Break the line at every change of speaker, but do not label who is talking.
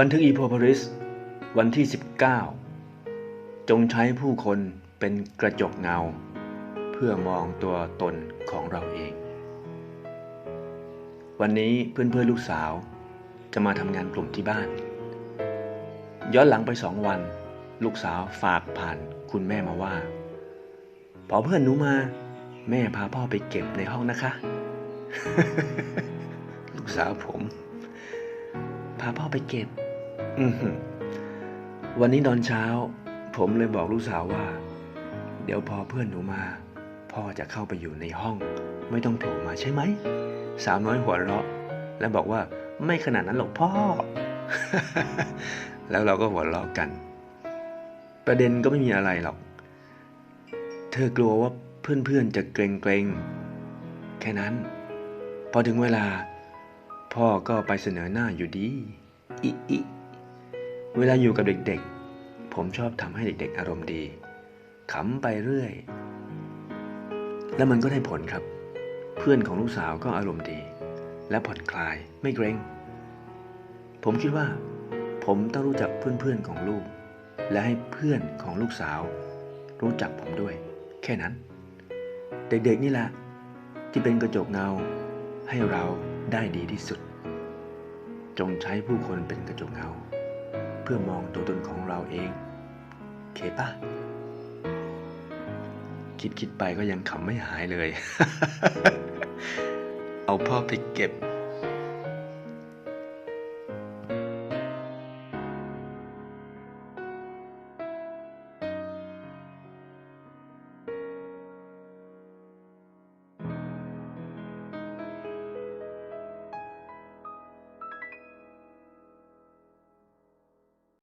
บันทึกอีโพพริส วันที่ 19 จงใช้ผู้คนเป็นกระจกเงา เพื่อมองตัวตนของเราเอง วันนี้เพื่อนๆลูกสาว จะมาทำงานกลุ่มที่บ้าน ย้อนหลังไปสองวัน ลูกสาวฝากผ่านคุณแม่มาว่า พอเพื่อนหนูมา แม่พาพ่อไปเก็บในห้องนะคะ ลูกสาวผมพาพ่อไปเก็บ วันนี้ตอนเช้า ผมเลยบอกลูกสาวว่า เดี๋ยวพอเพื่อนหนูมา พ่อจะเข้าไปอยู่ในห้อง ไม่ต้องโผล่มาใช่ไหม สาวน้อยหัวเราะ และบอกว่าไม่ขนาดนั้นหรอกพ่อ แล้วเราก็หัวเราะกัน ประเด็นก็ไม่มีอะไรหรอก เธอกลัวว่าเพื่อนๆจะเกรงๆ แค่นั้น พอถึงเวลา พ่อก็ไปเสนอหน้าอยู่ดีอิอิ เวลาอยู่กับเด็กๆ ผมชอบทำให้เด็กๆ อารมณ์ดีขำไปเรื่อย แล้วมันก็ได้ผลครับ เพื่อนของลูกสาวก็อารมณ์ดี และผ่อนคลายไม่เกรง ผมคิดว่า ผมต้องรู้จักเพื่อนๆของลูก และให้เพื่อนของลูกสาว รู้จักผมด้วย แค่นั้น เด็กๆนี่แหละที่เป็นกระจกเงา ให้เราได้ดีที่สุด จงใช้ผู้คนเป็นกระจกเงา เพื่อมองตัวตนของเราเองเคปะคิดคิดไปก็ยังขำไม่หายเลย เอาพ่อไปเก็บ